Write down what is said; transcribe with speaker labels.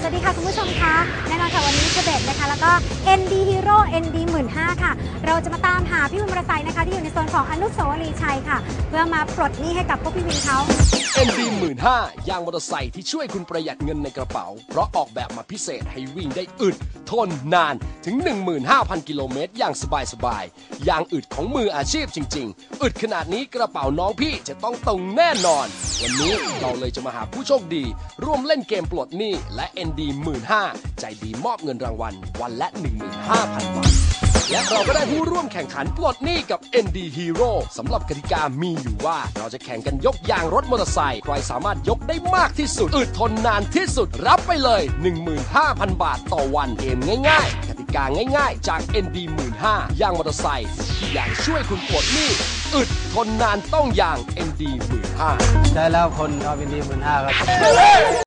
Speaker 1: สวัสดีค่ะคุณผู้ชมคะแน่นอนค่ะวันนี้เชเบตนะคะ แล้วก็ ND Hero ND 15,000ค่ะ เราจะมาตามหาพี่วินมอเตอร์ไซค์นะคะ ที่อยู่ในโซนของอนุสาวรีย์ชัยค่ะ พื่อมาปลดหนี้ให้กับพวกพี่วินเขา
Speaker 2: ND 15,000ยางมอเตอร์ไซค์ที่ช่วยคุณประหยัดเงินในกระเป๋า เพราะออกแบบมาพิเศษให้วิ่งได้อึด ทนนานถึง 15,000 กิโลเมตรอย่างสบายๆยางอึดของมืออาชีพจริง ๆ อึดขนาดนี้กระเป๋าน้องพี่จะต้องตรงแน่นอน วันนี้เราเลยจะมาหาผู้โชคดี ร่วมเล่นเกมปลดหนี้และ ND 1 5 0 0ใจดีมอบเงินรางวัลวันละ 15,000บาท และเราก็ได้ผู้ร่วมแข่งขันปลดหนี้กับ ND Hero สำหรับกติกามีอยู่ว่า เราจะแข่งกันยกยางรถมอเตอร์ไซค์ใครสามารถยกได้มากที่สุดอึดทนนานที่สุดรับไปเลย 15,000 บาทต่อวันเกมง่ายๆ กติกาง่ายๆ จาก ND 1 5 0 0ยางมอเตอร์ไซค์ที่อยากช่วยคุณปลดหนี้อึดทนนานต้องยาง ND 15,000
Speaker 3: ใช่แล้วคนเอาเป็นดีหมื่นห้าครับ